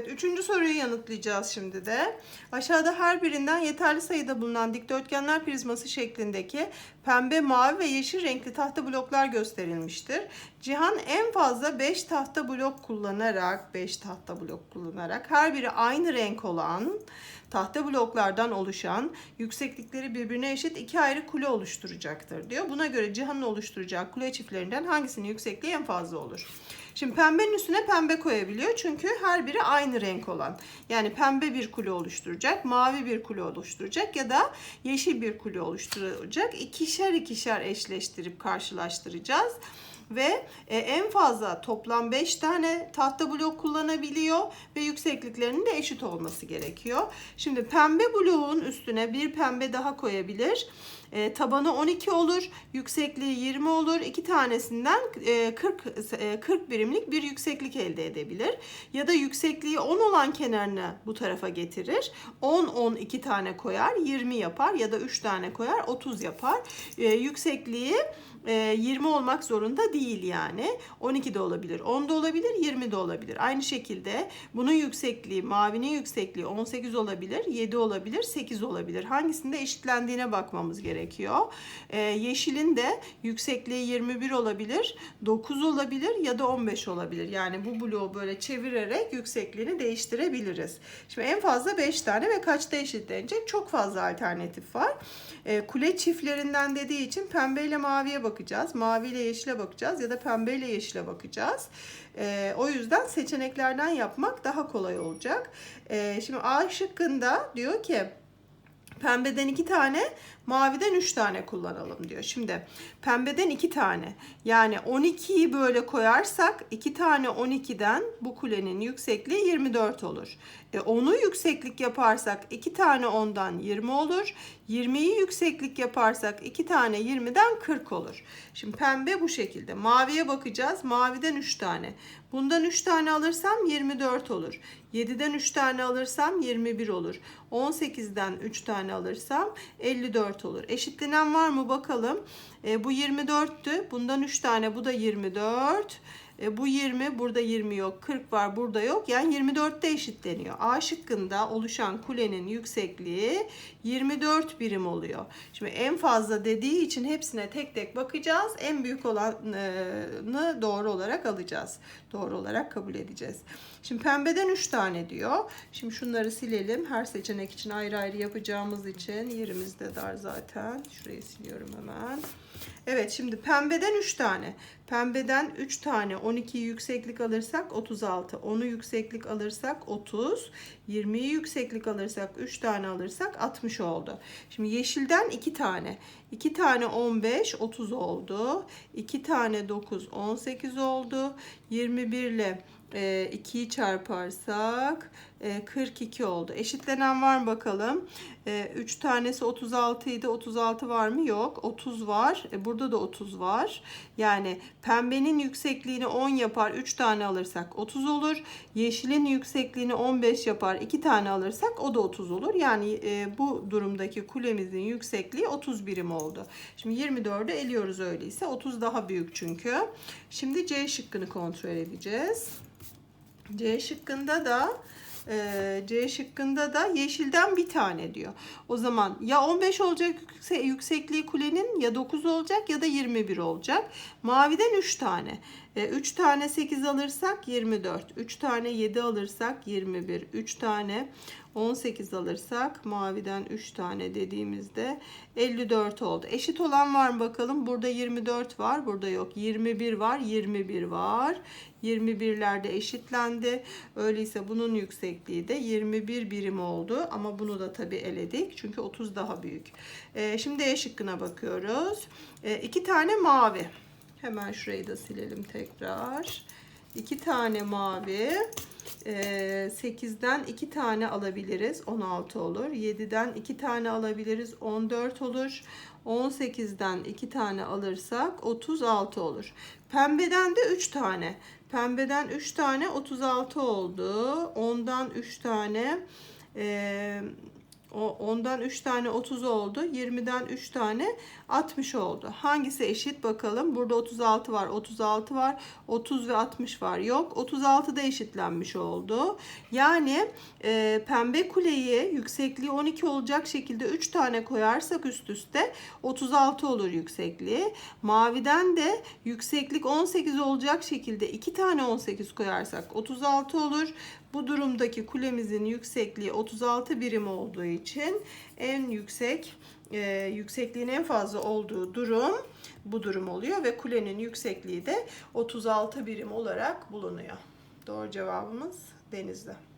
Evet, üçüncü soruyu yanıtlayacağız şimdi de. Aşağıda her birinden yeterli sayıda bulunan dikdörtgenler prizması şeklindeki pembe, mavi ve yeşil renkli tahta bloklar gösterilmiştir. Cihan en fazla 5 tahta blok kullanarak, 5 tahta blok kullanarak her biri aynı renk olan tahta bloklardan oluşan yükseklikleri birbirine eşit iki ayrı kule oluşturacaktır diyor. Buna göre Cihan'ın oluşturacağı kule çiftlerinden hangisinin yüksekliği en fazla olur? Şimdi pembenin üstüne pembe koyabiliyor çünkü her biri aynı renk olan. Yani pembe bir kule oluşturacak, mavi bir kule oluşturacak ya da yeşil bir kule oluşturacak. İkişer ikişer eşleştirip karşılaştıracağız ve e, en fazla toplam 5 tane tahta blok kullanabiliyor ve yüksekliklerinin de eşit olması gerekiyor. Şimdi pembe bloğun üstüne bir pembe daha koyabilir. E, tabanı 12 olur, yüksekliği 20 olur. İki tanesinden e, 40 e, 40 birimlik bir yükseklik elde edebilir. Ya da yüksekliği 10 olan kenarını bu tarafa getirir. 10 10 iki tane koyar, 20 yapar ya da 3 tane koyar, 30 yapar. E, yüksekliği e, 20 olmak zorunda değil yani. 12 de olabilir, 10 da olabilir, 20 de olabilir. Aynı şekilde bunun yüksekliği, mavinin yüksekliği 18 olabilir, 7 olabilir, 8 olabilir. Hangisinde eşitlendiğine bakmamız gerekiyor. Ee, yeşilin de yüksekliği 21 olabilir, 9 olabilir ya da 15 olabilir. Yani bu bloğu böyle çevirerek yüksekliğini değiştirebiliriz. Şimdi en fazla 5 tane ve kaçta eşitlenecek? Çok fazla alternatif var. Ee, kule çiftlerinden dediği için pembe ile maviye bakacağız. Mavi ile yeşile bakacağız ya da pembe ile yeşile bakacağız. Ee, o yüzden seçeneklerden yapmak daha kolay olacak. Ee, şimdi A şıkkında diyor ki Pembeden iki tane, maviden üç tane kullanalım diyor. Şimdi pembeden iki tane. Yani 12'yi böyle koyarsak iki tane 12'den bu kulenin yüksekliği 24 olur. E, 10'u yükseklik yaparsak iki tane 10'dan 20 olur. 20'yi yükseklik yaparsak iki tane 20'den 40 olur. Şimdi pembe bu şekilde. Maviye bakacağız. Maviden 3 tane. Bundan 3 tane alırsam 24 olur. 7'den 3 tane alırsam 21 olur. 18'den 3 tane alırsam 54 olur. Eşitlenen var mı bakalım. E, bu 24'tü. Bundan 3 tane bu da 24. E, bu 20 burada 20 yok. 40 var burada yok. Yani 24'te eşitleniyor. A şıkkında oluşan kulenin yüksekliği 24 birim oluyor. Şimdi en fazla dediği için hepsine tek tek bakacağız. En büyük olanı doğru olarak alacağız. Doğru olarak kabul edeceğiz. Şimdi pembeden 3 tane diyor. Şimdi şunları silelim. Her seçenek için ayrı ayrı yapacağımız için yerimiz de dar zaten. Şurayı siliyorum hemen. Evet şimdi pembeden 3 tane. Pembeden 3 tane 12'yi yükseklik alırsak 36. 10'u yükseklik alırsak 30. 20'yi yükseklik alırsak 3 tane alırsak 60 oldu. Şimdi yeşilden 2 tane. 2 tane 15 30 oldu. 2 tane 9 18 oldu. 21 ile 2'yi çarparsak 42 oldu. Eşitlenen var mı bakalım? 3 tanesi 36 idi. 36 var mı? Yok. 30 var. E, burada da 30 var. Yani pembenin yüksekliğini 10 yapar. 3 tane alırsak 30 olur. Yeşilin yüksekliğini 15 yapar. 2 tane alırsak o da 30 olur. Yani e, bu durumdaki kulemizin yüksekliği 30 birim oldu. Şimdi 24'ü eliyoruz öyleyse. 30 daha büyük çünkü. Şimdi C şıkkını kontrol edeceğiz. C şıkkında da e, C şıkkında da yeşilden bir tane diyor. O zaman ya 15 olacak yüksekliği kulenin ya 9 olacak ya da 21 olacak. Maviden 3 tane. 3 tane 8 alırsak 24. 3 tane 7 alırsak 21. 3 tane 18 alırsak maviden 3 tane dediğimizde 54 oldu. Eşit olan var mı bakalım? Burada 24 var. Burada yok. 21 var. 21 var. 21'lerde eşitlendi. Öyleyse bunun yüksekliği de 21 birim oldu. Ama bunu da tabi eledik. Çünkü 30 daha büyük. Ee, şimdi E şıkkına bakıyoruz. Ee, tane mavi. Hemen şurayı da silelim tekrar. İki tane mavi. 8'den 2 tane alabiliriz. 16 olur. 7'den 2 tane alabiliriz. 14 olur. 18'den 2 tane alırsak 36 olur. Pembeden de 3 tane. Pembeden 3 tane 36 oldu. Ondan 3 tane O, ondan 3 tane 30 oldu. 20'den 3 tane 60 oldu. Hangisi eşit bakalım. Burada 36 var, 36 var, 30 ve 60 var. Yok. 36 da eşitlenmiş oldu. Yani e, pembe kuleyi yüksekliği 12 olacak şekilde 3 tane koyarsak üst üste 36 olur yüksekliği. Maviden de yükseklik 18 olacak şekilde 2 tane 18 koyarsak 36 olur. Bu durumdaki kulemizin yüksekliği 36 birim olduğu için en yüksek e, yüksekliğin en fazla olduğu durum bu durum oluyor ve kulenin yüksekliği de 36 birim olarak bulunuyor. Doğru cevabımız denizde.